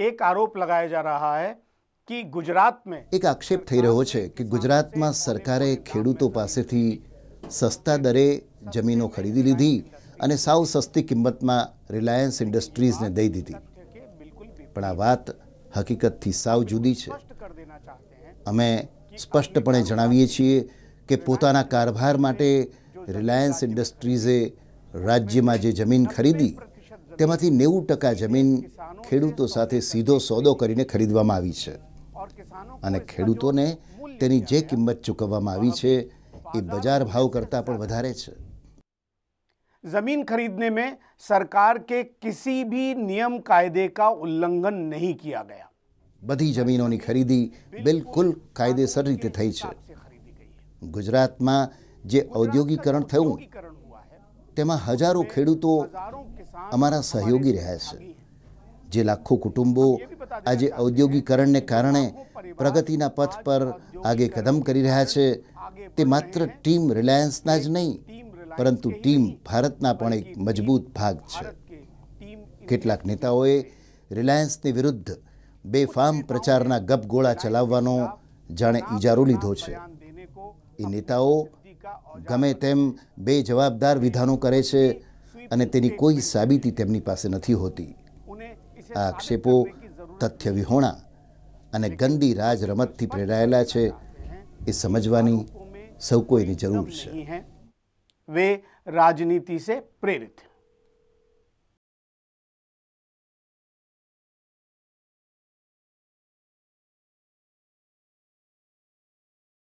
એક આરોપ લગાયા જા રહા હૈ કે ગુજરાત મેં એક આક્ષેપ થઈ રહ્યો છે કે ગુજરાતમાં સરકારે ખેડૂતો પાસેથી સસ્તા દરે જમીનો ખરીદી લીધી અને સાવ સસ્તી કિંમતમાં રિલાયન્સ ઇન્ડસ્ટ્રીઝને દઈ દીધી. પણ આ વાત હકીકતથી સાવ જુદી છે. અમે સ્પષ્ટપણે જણાવીએ છીએ કે પોતાના કારભાર માટે રિલાયન્સ ઇન્ડસ્ટ્રીઝે રાજ્યમાં જે જમીન ખરીદી તેમાંથી નેવું ટકા જમીન ખેડૂતો સાથે સીધો સોદો કરીને ખરીદવામાં આવી છે और किसानों को અને ખેડૂતોને તેની જે કિંમત ચૂકવવામાં આવી છે એ બજાર ભાવ કરતાં પણ વધારે છે जमीन खरीदने में सरकार के किसी भी नियम कायदे का उल्लंघन नहीं किया गया બધી જમીનોની ખરીદી બિલકુલ કાયદેસર રીતે થઈ છે से खरीदी गई है ગુજરાતમાં જે ઔદ્યોગિકરણ થયું करण हुआ है તેમાં હજારો ખેડૂતો हजारों किसान અમારા સહયોગી રહ્યા છે. જે લાખો કુટુંબો આજે ઔદ્યોગિકરણને કારણે પ્રગતિના પથ પર આગે કદમ કરી રહ્યા છે. તે માત્ર ટીમ રિલાયન્સના જ નહીં, પરંતુ ટીમ ભારતના પણ એક મજબૂત ભાગ છે. કેટલાક નેતાઓએ રિલાયન્સની વિરુદ્ધ બેફામ પ્રચારના ગપગોળા ચલાવવાનો જાણે ઇજારો લીધો છે. એ નેતાઓ ગમે તેમ બે જવાબદાર વિધાનો કરે છે. અને તેની કોઈ સાબિતી તેમની પાસે નથી હોતી. આ આક્ષેપો તથ્ય વિહોણા અને ગંદી રાજ રમતથી પ્રેરાયેલા છે એ સમજવાની સૌ કોઈની જરૂર છે. વે રાજનીતિ સે પ્રેરિત.